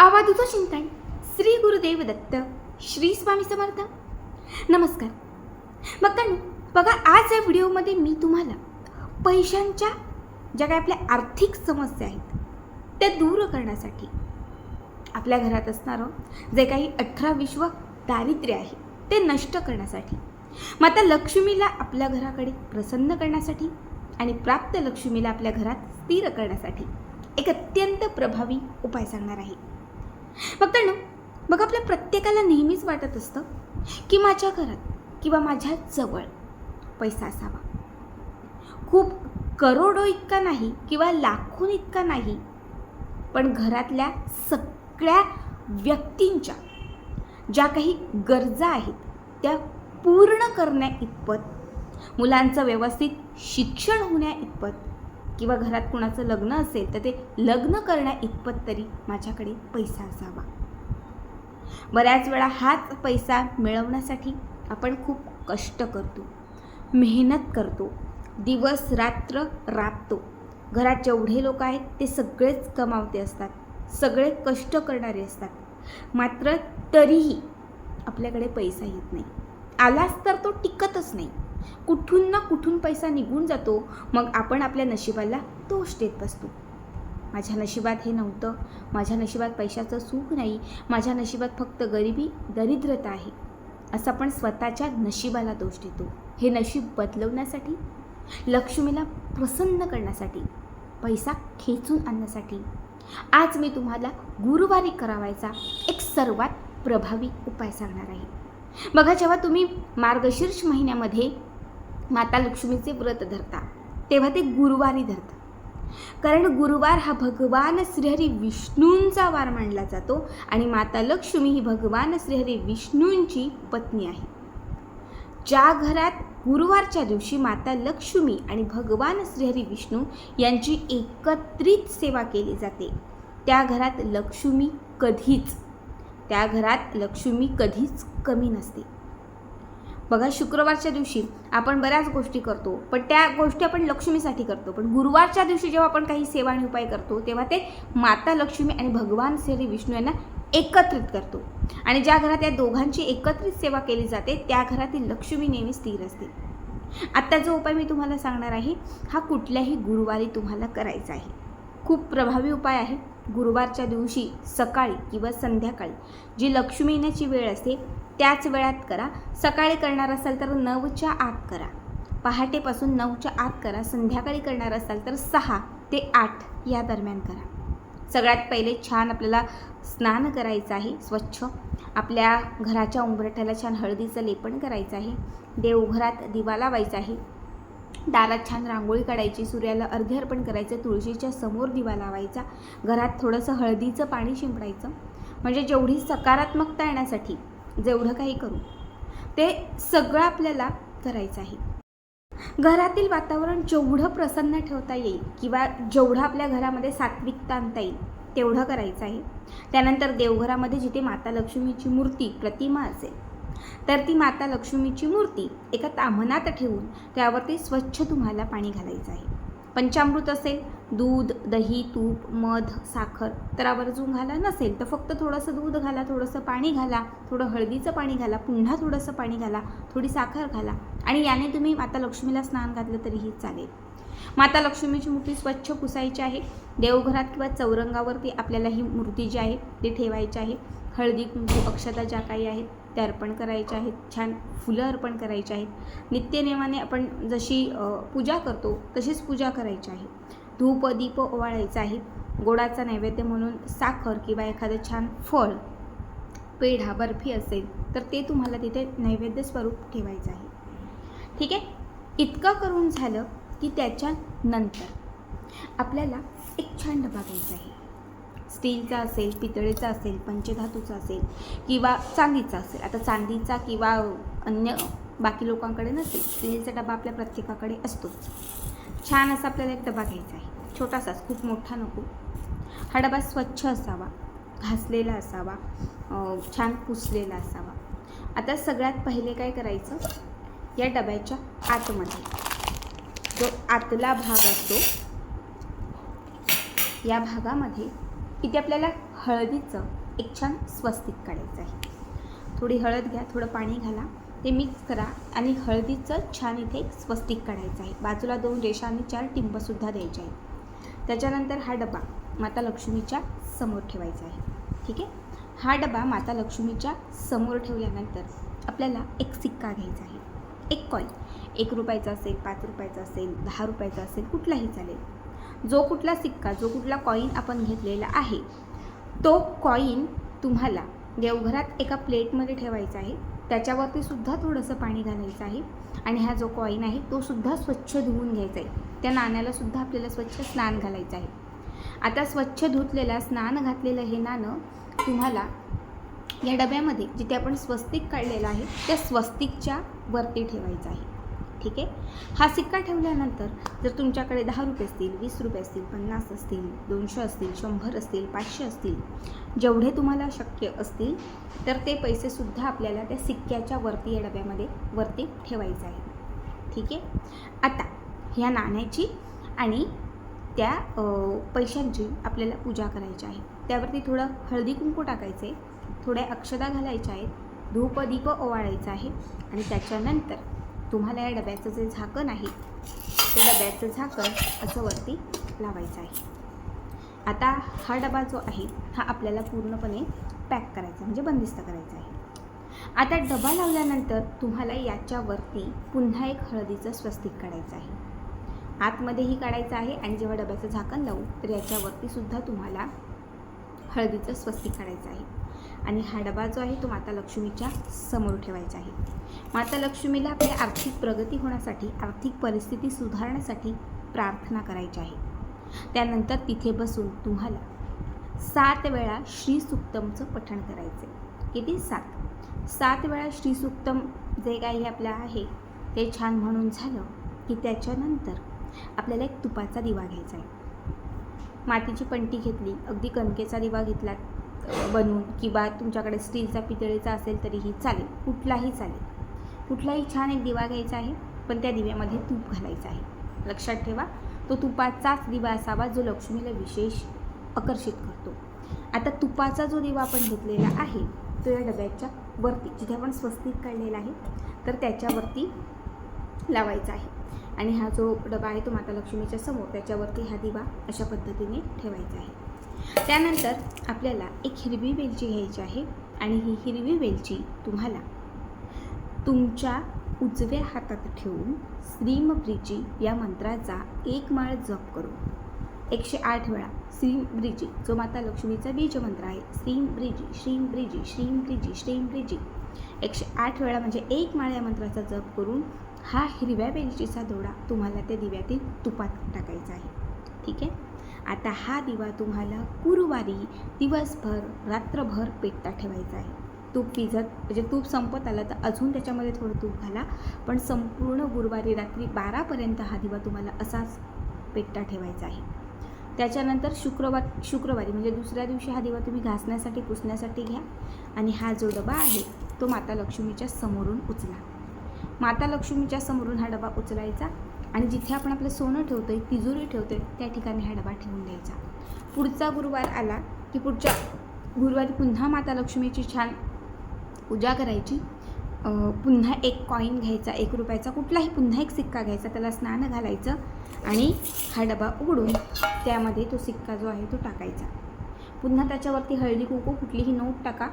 आवाजाचं चिंतन श्री गुरुदेव दत्त श्री स्वामी समर्थ. नमस्कार. भक्तांनो बघा आज या व्हिडिओमध्ये मी तुम्हाला पैशांच्या ज्या काही आपल्या आर्थिक समस्या आहेत त्या दूर करण्यासाठी आपल्या घरात असणारं जे काही अठरा विश्व दारिद्र्य आहे ते नष्ट करण्यासाठी माता लक्ष्मीला आपल्या घराकडे प्रसन्न करण्यासाठी आणि प्राप्त लक्ष्मीला आपल्या घरात स्थिर करण्यासाठी एक अत्यंत प्रभावी उपाय सांगणार आहे. ना बघ आपल्या प्रत्येकाला नेहमीच वाटत असतं की माझ्या घरात किंवा माझ्या जवळ पैसा असावा. खूप करोडो इतका नाही किंवा लाखों इतका नाही पण घरातल्या सगळ्या व्यक्तींच्या ज्या काही गरजा आहेत त्या पूर्ण करण्या इतपत मुलांचं व्यवस्थित शिक्षण होण्या इतपत किंवा घरात कुणाचं लग्न असेल तर ते लग्न करण्या इतपत तरी माझ्याकडे पैसा असावा. बऱ्याच वेळा हाच पैसा मिळवण्यासाठी आपण खूप कष्ट करतो मेहनत करतो दिवस रात्र राबतो. घरात जेवढे लोक आहेत ते सगळेच कमावते असतात सगळे कष्ट करणारे असतात. मात्र तरीही आपल्याकडे पैसा येत नाही. आलाच तर तो टिकतच नाही. कुठून ना कुठून पैसा निघून जातो मग आपण आपल्या नशिबाला दोष देत बसतो. माझ्या नशिबात हे नव्हतं. माझ्या नशिबात पैशाचं सुख नाही. माझ्या नशिबात फक्त गरिबी दरिद्रता आहे. असं आपण स्वतःच्या नशिबाला दोष देतो. हे नशीब बदलवण्यासाठी लक्ष्मीला प्रसन्न करण्यासाठी पैसा खेचून आणण्यासाठी आज मी तुम्हाला गुरुवारी करावायचा एक सर्वात प्रभावी उपाय सांगणार आहे. बघा जेव्हा तुम्ही मार्गशीर्ष महिन्यामध्ये माता लक्ष्मीचे व्रत धरता तेव्हा ते गुरुवारी धरता कारण गुरुवार हा भगवान श्रीहरी विष्णूंचा वार मानला जातो आणि माता लक्ष्मी ही भगवान श्रीहरी विष्णूंची पत्नी आहे. ज्या घरात गुरुवारच्या दिवशी माता लक्ष्मी आणि भगवान श्रीहरी विष्णू यांची एकत्रित सेवा केली जाते त्या घरात लक्ष्मी कधीच त्या घरात लक्ष्मी कधीच कमी नसते. बघा शुक्रवारच्या दिवशी आपण बऱ्याच गोष्टी करतो पण त्या गोष्टी आपण लक्ष्मीसाठी करतो. पण गुरुवारच्या दिवशी जेव्हा आपण काही सेवा आणि उपाय करतो तेव्हा ते माता लक्ष्मी आणि भगवान श्री विष्णू यांना एकत्रित करतो. आणि ज्या घरात या दोघांची एकत्रित सेवा केली जाते त्या घरातील लक्ष्मी नेहमी स्थिर असते. आत्ता जो उपाय मी तुम्हाला सांगणार आहे हा कुठल्याही गुरुवारी तुम्हाला करायचा आहे. खूप प्रभावी उपाय आहे. गुरुवारच्या दिवशी सकाळी किंवा संध्याकाळी. जी लक्ष्मी येण्याची वेळ असते त्याच वेळात करा. सकाळी करणार असाल तर नऊच्या आत करा. पहाटेपासून नऊच्या आत करा. संध्याकाळी करणार असाल तर सहा ते आठ या दरम्यान करा. सगळ्यात पहिले छान आपल्याला स्नान करायचं आहे. स्वच्छ. आपल्या घराच्या उंबरठ्याला छान हळदीचं लेपन करायचं आहे. देवघरात दिवा लावायचा आहे. दारात छान रांगोळी काढायची सूर्याला अर्घ्य अर्पण करायचं तुळशीच्या समोर दिवा लावायचा घरात थोडंसं हळदीचं पाणी शिंपडायचं. म्हणजे जेवढी सकारात्मकता येण्यासाठी जेवढं काही करू ते सगळं आपल्याला करायचं आहे. घरातील वातावरण जेवढं प्रसन्न ठेवता येईल किंवा जेवढं आपल्या घरामध्ये सात्विकता आणता येईल तेवढं करायचं आहे. त्यानंतर देवघरामध्ये जिथे माता लक्ष्मीची मूर्ती प्रतिमा असेल तर ती माता लक्ष्मीची मूर्ती एका ताम्हणात ठेवून त्यावरती स्वच्छ तुम्हाला पाणी घालायचं आहे. पंचामृत असेल दूध दही तूप मध साखर तर आवर्जून घाला नसेल तर फक्त थोडंसं दूध घाला थोडंसं पाणी घाला थोडं हळदीचं पाणी घाला पुन्हा थोडंसं पाणी घाला थोडी साखर घाला आणि याने तुम्ही माता लक्ष्मीला स्नान घातलं तरीही चालेल. माता लक्ष्मीची मूर्ती स्वच्छ पुसायची आहे. देवघरात किंवा चौरंगावरती आपल्याला ही मूर्ती जी आहे ती ठेवायची आहे. हळदी कुंकू अक्षता ज्या काही आहेत त्या अर्पण करायच्या आहेत छान फुलं अर्पण करायची आहेत. नित्यनेमाने आपण जशी पूजा करतो तशीच पूजा करायची आहे. धूप दीप ओवाळायचा आहे. गोडाचा नैवेद्य म्हणून साखर किंवा एखादं छान फळ पेढा बर्फी असेल तर ते तुम्हाला तिथे नैवेद्य स्वरूप ठेवायचं आहे. ठीक आहे? इतकं करून झालं की त्याच्यानंतर आपल्याला एक छान डबा घ्यायचा आहे. स्टीलचा असेल पितळेचा असेल पंचधातूचा असेल किंवा चांदीचा असेल. आता चांदीचा किंवा अन्य बाकी लोकांकडे नसेल स्टीलचा डबा आपल्या प्रत्येकाकडे असतोच छान असा आपल्याला एक डबा घ्यायचा आहे. छोटासाच खूप मोठा नको. हा डबा स्वच्छ असावा घासलेला असावा छान पुसलेला असावा. आता सगळ्यात पहिले काय करायचं? या डब्याच्या आतमध्ये. जो आतला भाग असतो या भागामध्ये इथे आपल्याला हळदीचं एक छान स्वस्तिक काढायचं आहे. थोडी हळद घ्या थोडं पाणी घाला ते मिक्स करा आणि हळदीचं छान इथे एक स्वस्तिक काढायचं आहे. बाजूला दोन रेषा आणि चार टिंबसुद्धा द्यायचे आहेत. त्याच्यानंतर हा डबा माता लक्ष्मीच्या समोर ठेवायचा आहे. ठीक आहे? हा डबा माता लक्ष्मीच्या समोर ठेवल्यानंतर आपल्याला एक सिक्का घ्यायचा आहे. एक कॉईन एक रुपयाचा असेल पाच रुपयाचा असेल दहा रुपयाचा असेल कुठलाही चालेल. जो कुठला सिक्का जो कुठला कॉईन आपण घेतलेला आहे तो कॉईन तुम्हाला देवघरात एका प्लेटमध्ये ठेवायचा आहे. त्याच्यावरती सुद्धा थोडंसं पाणी घालायचं आहे. आणि हा जो कॉईन आहे तो सुद्धा स्वच्छ धुवून घ्यायचा आहे. त्या नाण्याला सुद्धा आपल्याला स्वच्छ स्नान घालायचं आहे. आता स्वच्छ धुतलेलं स्नान घातलेलं हे नाणं तुम्हाला या डब्यामध्ये जिथे आपण स्वस्तिक काढलेलं आहे त्या स्वस्तिकच्या वरती ठेवायचं आहे. ठीक आहे? हा सिक्का ठेवल्यानंतर जर तुमच्याकडे दहा रुपये असतील वीस रुपये असतील पन्नास असतील दोनशे असतील शंभर असतील पाचशे असतील जेवढे तुम्हाला शक्य असतील तर ते पैसेसुद्धा आपल्याला त्या सिक्क्याच्या वरती या डब्यामध्ये वरती ठेवायचं आहे ठीक आहे? आता ह्या नाण्याची आणि त्या पैशांची आपल्याला पूजा करायची आहे. त्यावरती थोडं हळदी कुंकू टाकायचं आहे थोड्या अक्षदा घालायच्या आहेत धूप दीप ओवाळायचं आहे आणि त्याच्यानंतर तुम्हाला या डब्याचं जे झाकण आहे ते डब्याचं झाकण असं वरती लावायचं आहे. आता हा डबा जो आहे हा आपल्याला पूर्णपणे पॅक करायचा म्हणजे बंदिस्त करायचा आहे. आता डबा लावल्यानंतर तुम्हाला याच्यावरती पुन्हा एक हळदीचं स्वस्तिक काढायचं आहे. आतमध्येही काढायचं आहे आणि जेव्हा डब्याचं झाकण लावू तर याच्यावरती सुद्धा तुम्हाला हळदीचं स्वस्तिक काढायचं आहे. आणि हा डबा जो आहे तो माता लक्ष्मीच्या समोर ठेवायचा आहे. माता लक्ष्मीला आपली आर्थिक प्रगती होण्यासाठी आर्थिक परिस्थिती सुधारण्यासाठी प्रार्थना करायची आहे. त्यानंतर तिथे बसून तुम्हाला सात वेळा श्रीसुक्तमचं पठण करायचं आहे किती? सात. सात वेळा श्रीसुक्तम जे काही आपलं आहे ते छान म्हणून झालं की त्याच्यानंतर आपल्याला एक तुपाचा दिवा घ्यायचा आहे. मातीची पंटी घेतली अगदी कणकेचा दिवा घेतला बनवून किंवा तुमच्याकडे स्टीलचा पितळेचा असेल तरीही चालेल. कुठलाही चालेल. कुठलाही छान एक दिवा घ्यायचा आहे पण त्या दिव्यामध्ये तूप घालायचं आहे. लक्षात ठेवा तो तुपाचाच दिवा असावा जो लक्ष्मीला विशेष आकर्षित करतो. आता तुपाचा जो दिवा आपण घेतलेला आहे तो या डब्याच्या वरती जिथे आपण स्वस्तिक काढलेला आहे तर त्याच्यावरती लावायचा आहे. आणि हा जो डबा आहे तो माता लक्ष्मीच्या समोर त्याच्यावरती हा दिवा अशा पद्धतीने ठेवायचा आहे. त्यानंतर आपल्याला एक हिरवी वेलची घ्यायची आहे आणि ही हिरवी वेलची तुम्हाला तुमच्या उजव्या हातात ठेवून श्रीमब्रिजी या मंत्राचा एक माळ जप करून एकशे आठ वेळा श्रीम ब्रिजी जो माता लक्ष्मीचा बीज मंत्र आहे श्रीम ब्रिजी श्रीम ब्रिजी श्रीम ब्रिजी श्रीम ब्रिजी. एकशे आठ वेळा म्हणजे एक माळ या मंत्राचा जप करून हा हिरव्या वेलचीचा दोडा तुम्हाला त्या दिव्यातील तुपात टाकायचा आहे. ठीक आहे? आता हा दिवा तुम्हाला गुरुवारी दिवसभर रात्रभर पेटता ठेवायचा आहे. तूप पिझत म्हणजे तूप संपत आलं तर अजून त्याच्यामध्ये थोडं तूप घाला. पण संपूर्ण गुरुवारी रात्री बारापर्यंत हा दिवा तुम्हाला असाच पेटता ठेवायचा आहे. त्याच्यानंतर शुक्रवार शुक्रवारी म्हणजे दुसऱ्या दिवशी हा दिवा तुम्ही घासण्यासाठी पुसण्यासाठी घ्या. आणि हा जो डबा आहे तो माता लक्ष्मीच्या समोरून उचला. माता लक्ष्मीच्या समोरून हा डबा उचलायचा. आणि जिथे आपण आपलं सोनं ठेवतो आहे तिजोरी ठेवतो आहे त्या ठिकाणी हा डबा ठेवून द्यायचा. पुढचा गुरुवार आला की पुढच्या गुरुवारी पुन्हा माता लक्ष्मीची छान पूजा करायची. पुन्हा एक कॉईन घ्यायचा एक रुपयाचा कुठलाही पुन्हा एक सिक्का घ्यायचा त्याला स्नान घालायचं आणि हा डबा उघडून त्यामध्ये तो सिक्का जो आहे तो टाकायचा. पुन्हा त्याच्यावरती हळदी कुंकू कुठलीही नोट टाका.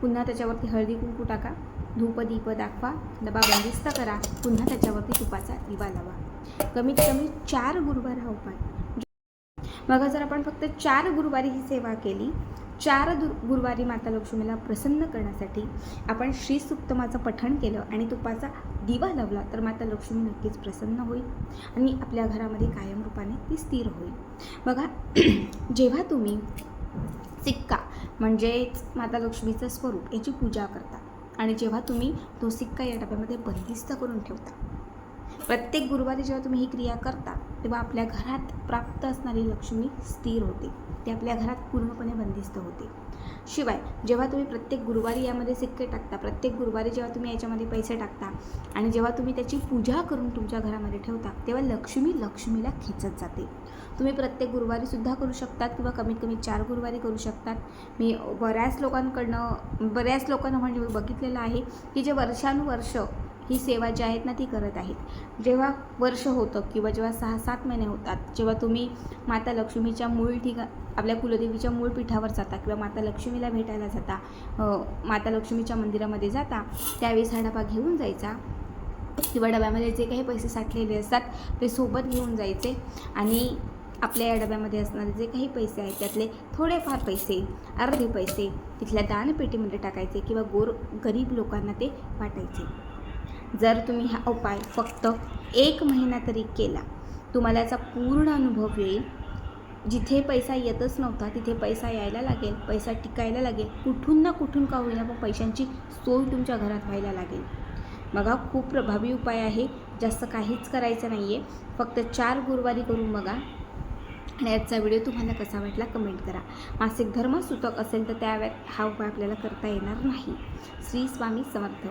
पुन्हा त्याच्यावरती हळदी कुंकू टाका. धूप दीप दाखवा. डबा बंदिस्त करा. पुन्हा त्याच्यावरती तुपाचा दिवा लावा. कमीत कमी चार गुरुवार हा उपाय. बघा जर आपण फक्त चार गुरुवारी ही सेवा केली चार दु गुरुवारी माता लक्ष्मीला प्रसन्न करण्यासाठी आपण श्रीसुक्तमाचं पठण केलं आणि तुपाचा दिवा लावला तर माता लक्ष्मी नक्कीच प्रसन्न होईल आणि आपल्या घरामध्ये कायम रूपाने ती स्थिर होईल. बघा जेव्हा तुम्ही सिक्का म्हणजेच माता लक्ष्मीचं स्वरूप याची पूजा करता आणि जेव्हा तुम्ही तो सिक्का या डब्यामध्ये बंदिस्त करून ठेवता प्रत्येक गुरुवारी जेव्हा तुम्ही ही क्रिया करता तेव्हा आपल्या घरात प्राप्त असणारी लक्ष्मी स्थिर होते. ती आपल्या घरात पूर्णपणे बंदिस्त होते. शिवाय जेव्हा तुम्ही प्रत्येक गुरुवारी यामध्ये सिक्के टाकता प्रत्येक गुरुवारी जेव्हा तुम्ही याच्यामध्ये पैसे टाकता आणि जेव्हा तुम्ही त्याची पूजा करून तुमच्या घरामध्ये ठेवता तेव्हा लक्ष्मी लक्ष्मीला खेचत जाते. तुम्ही प्रत्येक गुरुवारी सुद्धा करू शकतात किंवा कमीत कमी चार गुरुवारी करू शकतात. मी बऱ्याच लोकांकडनं बऱ्याच लोकांना म्हणजे बघितलेलं आहे की जे वर्षानुवर्ष ही सेवा जी आहेत ना ती करत आहेत. जेव्हा वर्ष होतं किंवा जेव्हा सहा सात महिने होतात जेव्हा तुम्ही माता लक्ष्मीच्या मूळ ठिका आपल्या कुलदेवीच्या मूळ पीठावर जाता किंवा माता लक्ष्मीला भेटायला जाता माता लक्ष्मीच्या मंदिरामध्ये जाता त्यावेळेस हा डबा घेऊन जायचा. किंवा डब्यामध्ये जे काही पैसे साठलेले असतात ते सोबत घेऊन जायचे. आणि आपल्या या डब्यामध्ये असणारे जे काही पैसे आहेत त्यातले थोडेफार पैसे अर्धे पैसे तिथल्या दानपेटीमध्ये टाकायचे किंवा गोर गरीब लोकांना ते वाटायचे. जर तुम्ही हा उपाय फक्त एक महिना तरी केला तुम्हाला याचा पूर्ण अनुभव येईल. जिथे पैसा येतच नव्हता तिथे पैसा यायला लागेल पैसा टिकायला लागेल. कुठून ना कुठून का होईना पण पैशांची सोय तुमच्या घरात व्हायला लागेल. बघा खूप प्रभावी उपाय आहे. जास्त काहीच करायचं नाही आहे फक्त चार गुरुवारी करून बघा. आणि याचा व्हिडिओ तुम्हाला कसा वाटला कमेंट करा. मासिक धर्म सुतक असेल तर त्या हा उपाय आपल्याला करता येणार नाही. श्री स्वामी समर्थ.